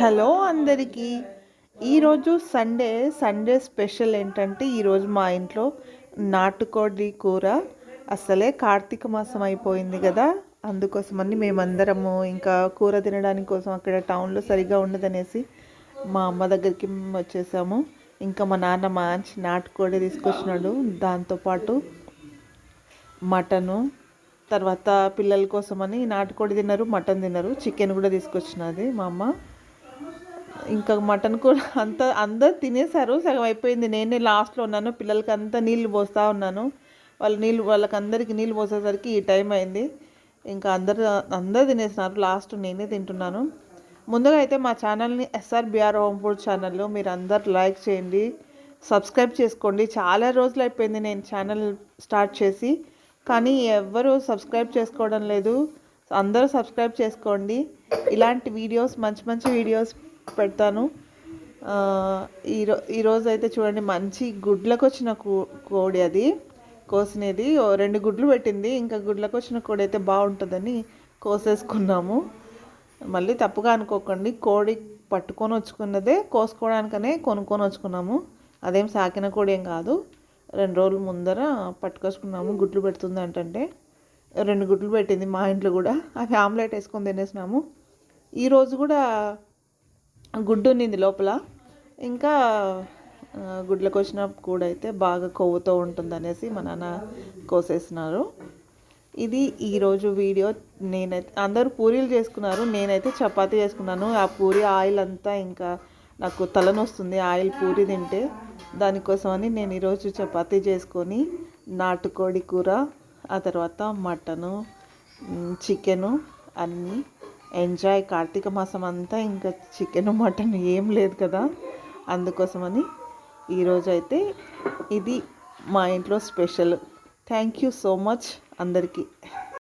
Hello అందరికీ. ఈరోజు Sunday Sunday special ఏంటంటే ఈరోజు మా ఇంట్లో నాటుకోడి కూర. అసలే కార్తీక మాసం అయిపోయింది కదా అందుకోసమని మేమందరము ఇంకా కూర తినడానికి కోసం అక్కడ టౌన్లో సరిగా ఉండదనేసి మా అమ్మ దగ్గరికి వచ్చేసాము. ఇంకా మా నాన్న మంచి నాటుకోడి తీసుకొచ్చినాడు. దాంతోపాటు మటను తర్వాత పిల్లల కోసమని నాటుకోడి తిన్నారు మటన్ తిన్నారు చికెన్ కూడా తీసుకొచ్చినది మా అమ్మ. ఇంకా మటన్ కూడా అంత అందరు తినేసారు సగం అయిపోయింది. నేనే లాస్ట్లో ఉన్నాను పిల్లలకి అంతా నీళ్ళు పోస్తూ ఉన్నాను. వాళ్ళ నీళ్ళు వాళ్ళకందరికీ నీళ్ళు పోసేసరికి ఈ టైం అయింది. ఇంకా అందరు అందరు తినేసినారు లాస్ట్ నేనే తింటున్నాను. ముందుగా అయితే మా ఛానల్ని ఎస్ఆర్బిఆర్ హోమ్ ఫుడ్ ఛానల్లో మీరు అందరు లైక్ చేయండి సబ్స్క్రైబ్ చేసుకోండి. చాలా రోజులు అయిపోయింది నేను ఛానల్ స్టార్ట్ చేసి. కానీ ఎవ్వరూ సబ్స్క్రైబ్ చేసుకోవడం లేదు. అందరూ సబ్స్క్రైబ్ చేసుకోండి. ఇలాంటి వీడియోస్ మంచి మంచి వీడియోస్ పెడతాను. ఈరో ఈరోజు అయితే చూడండి మంచి గుడ్లకు వచ్చిన కో- కోడి అది కోసినది. రెండు గుడ్లు పెట్టింది. ఇంకా గుడ్లకు వచ్చిన కోడి అయితే బాగుంటుందని కోసేసుకున్నాము. మళ్ళీ తప్పుగా అనుకోకండి. కోడి పట్టుకొని వచ్చుకున్నదే కోసుకోవడానికనే కొనుక్కొని వచ్చుకున్నాము. అదేం సాకిన కోడి ఏం కాదు. రెండు రోజుల ముందర పట్టుకొచ్చుకున్నాము గుడ్లు పెడుతుంది అంటే రెండు గుడ్లు పెట్టింది మా ఇంట్లో కూడా. అవి ఆమ్లెట్ వేసుకొని తినేసినాము. ఈరోజు కూడా గుడ్డు ఉన్నింది లోపల. ఇంకా గుడ్లకు వచ్చిన కూడా అయితే బాగా కొవ్వుతో ఉంటుంది అనేసి మా నాన్న కోసేసినారు. ఇది ఈరోజు వీడియో. నేనైతే అందరూ పూరీలు చేసుకున్నారు. నేనైతే చపాతీ చేసుకున్నాను. ఆ పూరి ఆయిల్ అంతా ఇంకా నాకు తలనొస్తుంది ఆయిల్ పూరి తింటే. దానికోసమని నేను ఈరోజు చపాతీ చేసుకొని నాటుకోడి కూర ఆ తర్వాత మటను చికెను అన్నీ ఎంజాయ్. కార్తీక మాసం అంతా ఇంకా చికెన్ మటన్ ఏం లేదు కదా. అందుకోసమని ఈరోజు అయితే ఇది మా ఇంట్లో special. Thank you so much అందరికీ.